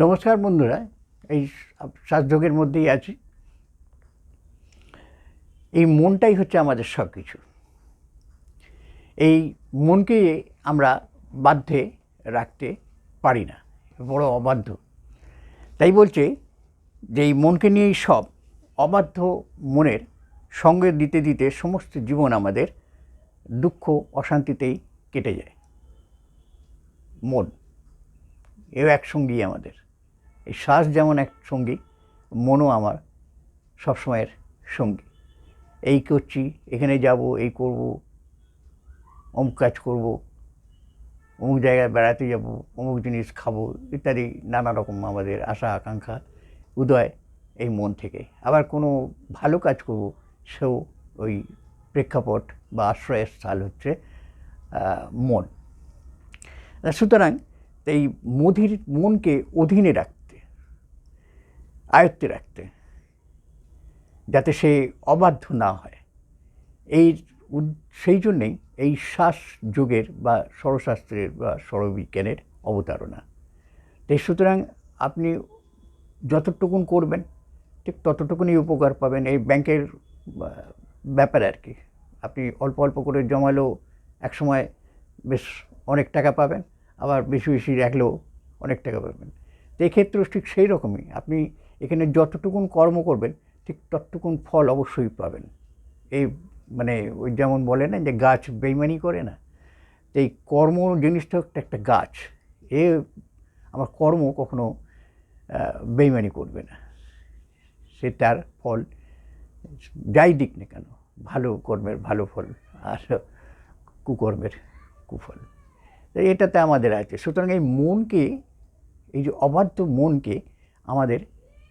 নমস্কার বন্ধুরা, এই শ্বাসযোগের মধ্যেই আছি। এই মনটাই হচ্ছে আমাদের সব কিছু এই মনকে আমরা বাধ্যে রাখতে পারি না, বড় অবাধ্য। তাই বলছে যে এই মনকে নিয়েই সব অবাধ্য মনের সঙ্গে দিতে দিতে সমস্ত জীবন আমাদের দুঃখ, অশান্তিতেই কেটে যায়। মন, এও একসঙ্গেই আমাদের। এই শ্বাস যেমন এক সঙ্গী, মনও আমার সবসময়ের সঙ্গী। এই করছি, এখানে যাব, এই করব, অমুক কাজ করব, অমুক জায়গায় বেড়াতে যাব, অমুক জিনিস খাব, ইত্যাদি নানা রকম আমাদের আশা, আকাঙ্ক্ষা, উদয় এই মন থেকে। আবার কোনো ভালো কাজ করব, সেও ওই প্রেক্ষাপট বা আশ্রয়ের আশ্রয়স্থল হচ্ছে মন। সুতরাং এই মধির, মনকে অধীনে রাখতে আয়ত্তে রাখতে, যাতে সে অবাধ্য না হয়। এই সেই জন্যেই এই শ্বাস যোগের বা স্বরশাস্ত্রের বা স্বরবিজ্ঞানের অবতারণা। তাই সুতরাং আপনি যতটুকুন করবেন, ঠিক ততটুকুনই উপকার পাবেন এই ব্যাংকের ব্যাপার আর কি। আপনি অল্প অল্প করে জমালেও একসময় বেশ অনেক টাকা পাবেন, আবার বেশি বেশি রাখলেও অনেক টাকা পাবেন। তো এক্ষেত্রেও ঠিক সেই রকমই। আপনি এখানে যতটুকুন কর্ম করবেন, ঠিক ততটুকুন ফল অবশ্যই পাবেন। এই মানে ওই যেমন বলে না যে গাছ বেইমানি করে না তো এই কর্ম জিনিসটা একটা একটা গাছ। এ আমার কর্ম কখনো বেইমানি করবে না। সে তার ফল, যাই দিক না কেন, ভালো কর্মের ভালো ফল আর কুকর্মের কুফল। এটাতে আমাদের আছে। সুতরাং এই মনকে, এই যে অবাধ্য মনকে আমাদের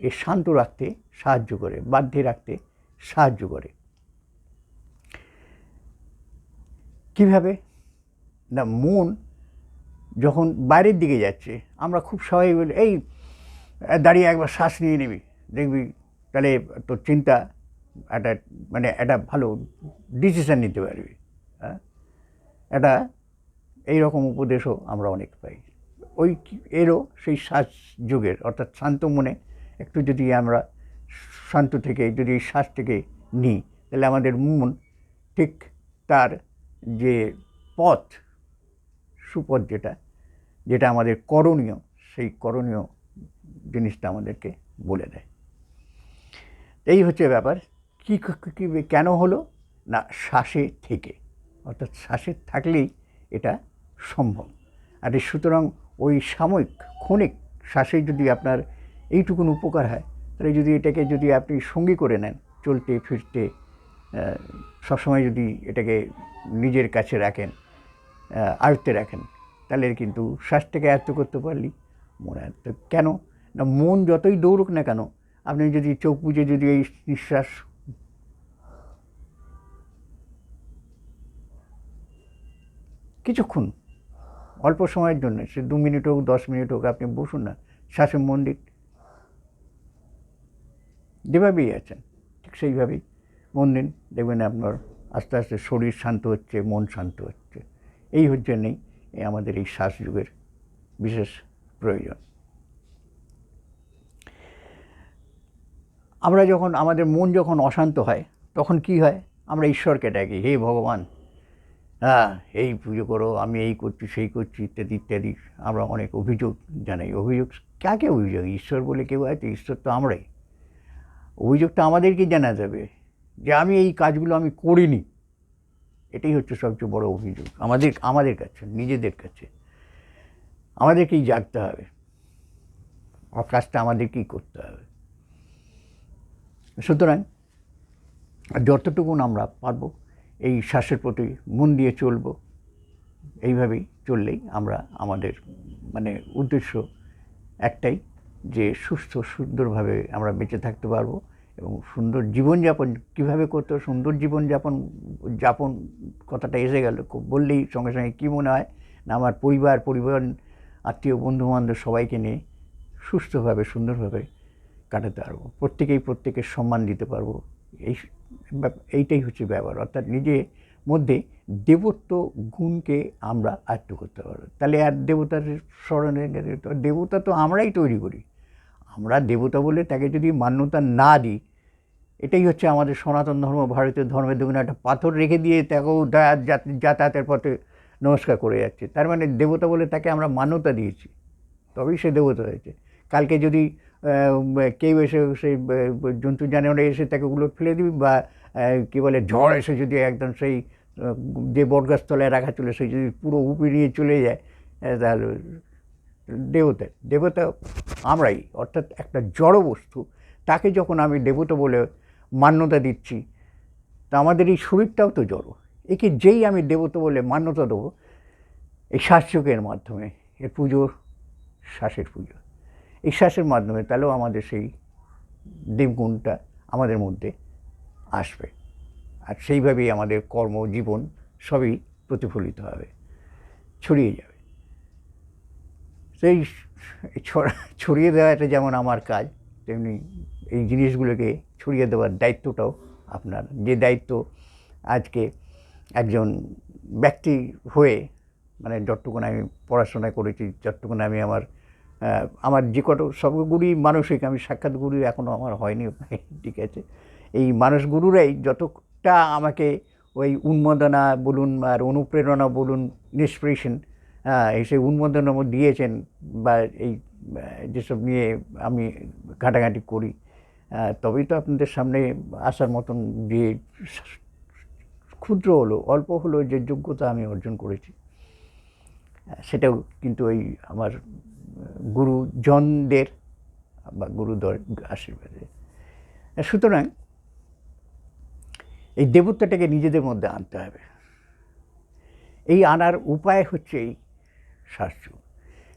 এ শান্ত রাখতে সাহায্য করে, বাধ্যে রাখতে সাহায্য করে। কীভাবে? না, মন যখন বাইরের দিকে যাচ্ছে, আমরা খুব সবাই বলি, এই, দাঁড়িয়ে একবার শ্বাস নিয়ে নিবি, দেখবি তাহলে তোর চিন্তা একটা মানে একটা ভালো ডিসিশান নিতে পারবি। হ্যাঁ? এটা এই রকম উপদেশও আমরা অনেক পাই। ওই এরও সেই শ্বাস যুগের, অর্থাৎ শান্ত মনে একটু যদি আমরা শান্ত থেকে, যদি শ্বাস থেকে নিই, তাহলে আমাদের মন ঠিক তার যে পথ, সুপথ যেটা যেটা আমাদের করণীয়, সেই করণীয় জিনিসটা আমাদেরকে বলে দেয়। এই হচ্ছে ব্যাপার। কী কী কেন হলো? না, শ্বাসে থেকে। অর্থাৎ শ্বাসে থাকলেই এটা সম্ভব। আর সুতরাং ওই সাময়িক, ক্ষণিক শ্বাসে যদি আপনার এইটুকুন উপকার হয়। তাহলে যদি এটাকে যদি আপনি সঙ্গী করে নেন, চলতে, ফিরতে সবসময় যদি এটাকে নিজের কাছে রাখেন আয়ত্তে রাখেন, তাহলে কিন্তু শ্বাসটাকে আয়ত্ত করতে পারলি। মনে আয়ত্ত কেন? না, মন যতই দৌড়ুক না কেন, আপনি যদি চোখ বুজে যদি এই নিঃশ্বাস কিছুক্ষণ, অল্প সময়ের জন্য, সে দু মিনিট হোক, দশ মিনিট হোক, আপনি বসুন না শ্বাসে মন দিন যেভাবেই আছেন, ঠিক সেইভাবেই মন দিন। দেখবেন আপনার আস্তে আস্তে শরীর শান্ত হচ্ছে, মন শান্ত হচ্ছে। এই হচ্ছে নেই আমাদের এই শ্বাস যুগের বিশেষ প্রয়োজন। আমরা যখন, আমাদের মন যখন অশান্ত হয়, তখন কি হয়? আমরা ঈশ্বরকে ডাকি, হে ভগবান হ্যাঁ এই পুজো করো, আমি এই করছি, সেই করছি, ইত্যাদি ইত্যাদি। আমরা অনেক অভিযোগ জানাই। অভিযোগ, কাকে অভিযোগ? ঈশ্বর বলে কেউ আছে? ঈশ্বর তো আমরাই। অভিযোগটা আমাদেরকে জানা যাবে যে আমি এই কাজগুলো আমি করিনি। এটাই হচ্ছে সবচেয়ে বড় অভিযোগ আমাদের আমাদের কাছে, নিজেদের কাছে। আমাদেরকেই জাগতে হবে। কাজটা আমাদেরকেই করতে হবে। সুতরাং যতটুকুন আমরা পারব এই শ্বাসের প্রতি মন দিয়ে চলব। এইভাবেই চললেই আমরা আমাদের মানে উদ্দেশ্য একটাই যে সুস্থ সুন্দরভাবে আমরা বেঁচে থাকতে পারব। এবং সুন্দর জীবনযাপন, কীভাবে করতে সুন্দর জীবনযাপন, যাপন কথাটা এসে গেল। খুব বললেই সঙ্গে সঙ্গে কী মনে হয় না, আমার পরিবার পরিবার আত্মীয়, বন্ধুবান্ধব সবাইকে নিয়ে সুস্থভাবে, সুন্দরভাবে কাটাতে পারব। প্রত্যেকেই প্রত্যেকের সম্মান দিতে পারব। এই এইটাই হচ্ছে ব্যাপার অর্থাৎ নিজে মধ্যে দেবত্ব গুণকে আমরা আয়ত্ত করতে পারব। তাহলে আর দেবতার স্মরণে দেবতা তো আমরাই তৈরি করি। আমরা দেবতা বলে তাকে যদি মান্যতা না দিই এটাই হচ্ছে আমাদের সনাতন ধর্ম, ভারতীয় ধর্মের দেখুন একটা পাথর রেখে দিয়ে তাকেও যাতায়াতের পথে নমস্কার করে যাচ্ছে। তার মানে দেবতা বলে তাকে আমরা মান্যতা দিয়েছি, তবেই সে দেবতা হয়েছে। কালকে যদি কেউ এসে সেই জন্তু জানোয়ারে এসে তাকে ওগুলো ফেলে দিবি বা কী বলে ঝড় এসে যদি একদম সেই যে বটগাছতলায় রাখা ছিল সেই যদি পুরো উপড়িয়ে চলে যায় তাহলে দেবতা দেবতা আমরাই। অর্থাৎ একটা জড় বস্তু তাকে যখন আমি দেবতা বলে মান্যতা দিচ্ছি। তা আমাদের এই শরীরটাও তো জড়। একে যেই আমি দেবতা বলে মান্যতা দেবো, এই শ্বাসযোগের মাধ্যমে, এর পুজো শ্বাসের পুজো। এই শ্বাসের মাধ্যমে তাহলেও আমাদের সেই দেবগুণটা আমাদের মধ্যে আসবে। আর সেইভাবেই আমাদের কর্ম, জীবন সবই প্রতিফলিত হবে, ছড়িয়ে যাবে। সেই ছড়া ছড়িয়ে দেওয়াটা যেমন আমার কাজ, তেমনি এই জিনিসগুলোকে ছড়িয়ে দেওয়ার দায়িত্বটাও আপনার। যে দায়িত্ব আজকে একজন ব্যক্তি হয়ে মানে যতটুকুন আমি পড়াশোনা করেছি, যতটুকুন আমি আমার আমার যে কত সবগুলি মানসিক, আমি সাক্ষাৎ গুরু এখনও আমার হয়নি, ঠিক আছে। এই মানুষ গুরুরাই যতটা আমাকে ওই উন্মাদনা বলুন আর অনুপ্রেরণা বলুন ইন্সপিরেশন সেই উন্মাদনা দিয়েছেন বা এই যেসব নিয়ে আমি ঘাটাঘাটি করি তবেই তো আপনাদের সামনে আসার মতন যে ক্ষুদ্র হলো, অল্প হলো যে যোগ্যতা আমি অর্জন করেছি। সেটাও কিন্তু ওই আমার গুরুজনদের বা গুরুদর আশীর্বাদে। সুতরাং এই দেবত্বটাকে নিজেদের মধ্যে আনতে হবে। এই আনার উপায় হচ্ছে এই শ্বাসযোগ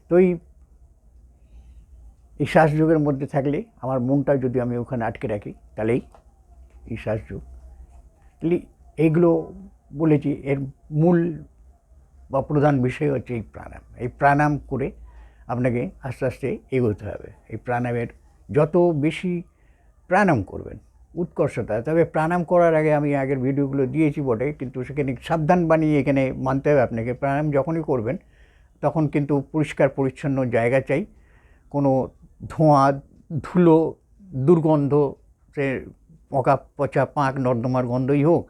তো এই এই শ্বাসযোগের মধ্যে থাকলে আমার মনটা যদি আমি ওখানে আটকে রাখি, তাহলেই এই শ্বাসযোগ তাহলে এইগুলো বলেছি এর মূল বা প্রধান বিষয় হচ্ছে এই প্রাণায়াম। এই প্রাণায়াম করে আপনাকে আস্তে আস্তে এগোতে হবে। এই প্রাণায়ামের যত বেশি প্রাণায়াম করবেন, উৎকর্ষতা, তবে প্রাণায়াম করার আগে আমি আগের ভিডিওগুলো দিয়েছি বটে, কিন্তু সেখানে সাবধান বানিয়ে এখানে মানতে হবে আপনাকে। প্রাণায়াম যখনই করবেন, তখন কিন্তু পরিষ্কার পরিচ্ছন্ন জায়গা চাই, কোনো ধোঁয়া, ধুলো, দুর্গন্ধ, সে পকা পচা পাঁক, নর্দমার গন্ধই হোক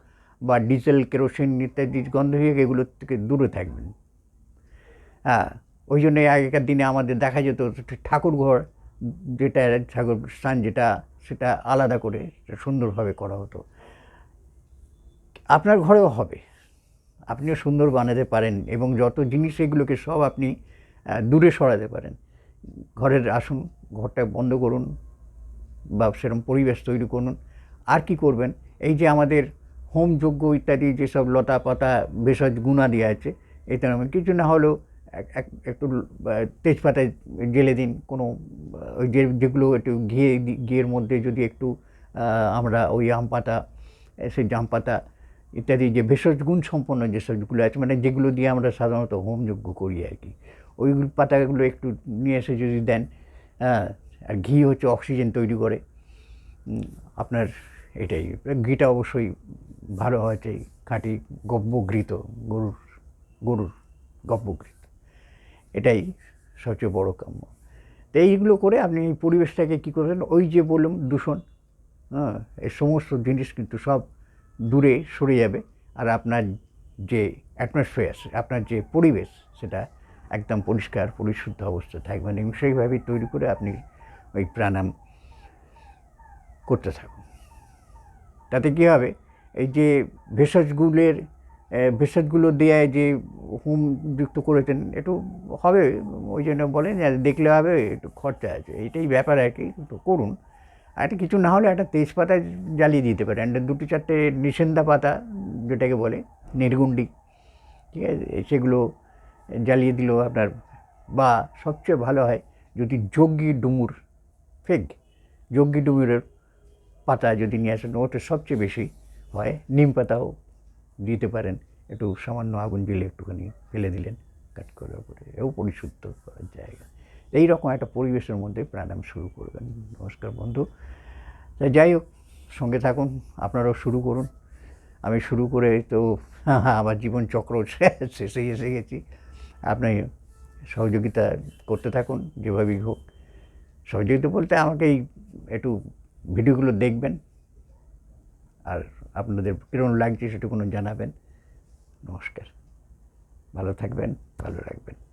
বা ডিজেল, কেরোসিন ইত্যাদি গন্ধই হোক এগুলোর থেকে দূরে থাকবেন। হ্যাঁ ওই জন্য আগেকার দিনে আমাদের দেখা যেত ঠাকুর ঘর, যেটা ঠাকুর স্থান যেটা, সেটা আলাদা করে সুন্দরভাবে করা হতো। আপনার ঘরেও হবে। আপনিও সুন্দর বানাতে পারেন এবং যত জিনিস এগুলোকে সব আপনি দূরে সরাতে পারেন। ঘরের আসুন ঘরটা বন্ধ করুন বা সেরকম পরিবেশ তৈরি করুন। আর কি করবেন? এই যে আমাদের হোম যজ্ঞ ইত্যাদি যেসব লতা পাতা ভেষজ গুণাদি আছে এই তেমন কিছু না হলেও এক- এক- একটু তেজপাতায় জেলে দিন। কোনো ওই যে, যেগুলো একটু ঘিয়ে ঘিয়ের মধ্যে যদি একটু আমরা ওই আম পাতা সেই জাম পাতা ইত্যাদি যে ভেষজ গুণ সম্পন্ন যেসবগুলো আছে মানে যেগুলো দিয়ে আমরা সাধারণত হোম যজ্ঞ করি আর কি, ওইগুলো পাতাগুলো একটু নিয়ে এসে যদি দেন হ্যাঁ আর ঘি হচ্ছে অক্সিজেন তৈরি করে। আপনার এটাই, ঘিটা অবশ্যই ভালো হয়েছে খাঁটি গব্যঘৃত গরুর গরুর গব্যঘৃত এটাই সবচেয়ে বড় কাম্য। তো এইগুলো করে আপনি এই পরিবেশটাকে কী করবেন? ওই যে বললাম, দূষণ হ্যাঁ এই সমস্ত জিনিস কিন্তু সব দূরে সরে যাবে। আর আপনার যে অ্যাটমসফিয়ার আপনার যে পরিবেশ, সেটা একদম পরিষ্কার, পরিশুদ্ধ অবস্থা থাকবেন এবং সেইভাবেই তৈরি করে আপনি ওই প্রাণায়াম করতে থাকুন। তাতে কী হবে? এই যে ভেষজগুলের ভেষজগুলো দেওয়ায় যে হোম যুক্ত করেছেন, একটু হবে, ওই জন্য বলেন দেখলে হবে, একটু খরচা আছে। এইটাই ব্যাপার আর কি তো করুন। আর একটা কিছু না হলে একটা তেজপাতা জ্বালিয়ে দিতে পারেন। দুটো চারটে নিষেন্দা পাতা যেটাকে বলে, নির্গুন্ডি, ঠিক আছে? সেগুলো জ্বালিয়ে দিল আপনার বা সবচেয়ে ভালো হয় যদি যজ্ঞি ডুমুর ফেক যজ্ঞি ডুমুরের পাতা যদি নিয়ে আসেন, ওটা সবচেয়ে বেশি হয়। নিম পাতাও দিতে পারেন। একটু সামান্য আগুন জ্বেলে একটুখানি ফেলে দিলেন, কাট করার পরে এও পরিশুদ্ধ করার জায়গা। এই রকম একটা পরিবেশের মধ্যে প্রাণায়াম শুরু করবেন। নমস্কার বন্ধু। তা যাই হোক, সঙ্গে থাকুন, আপনারাও শুরু করুন। আমি শুরু করে তো আমার জীবন চক্র শেষে এসে গেছি। আপনি সহযোগিতা করতে থাকুন যেভাবেই হোক। সহযোগিতা বলতে আমাকে এই একটু ভিডিওগুলো দেখবেন, আর আপনাদের কীরকম লাগছে সেটুকুন জানাবেন। নমস্কার। ভালো থাকবেন, ভালো রাখবেন।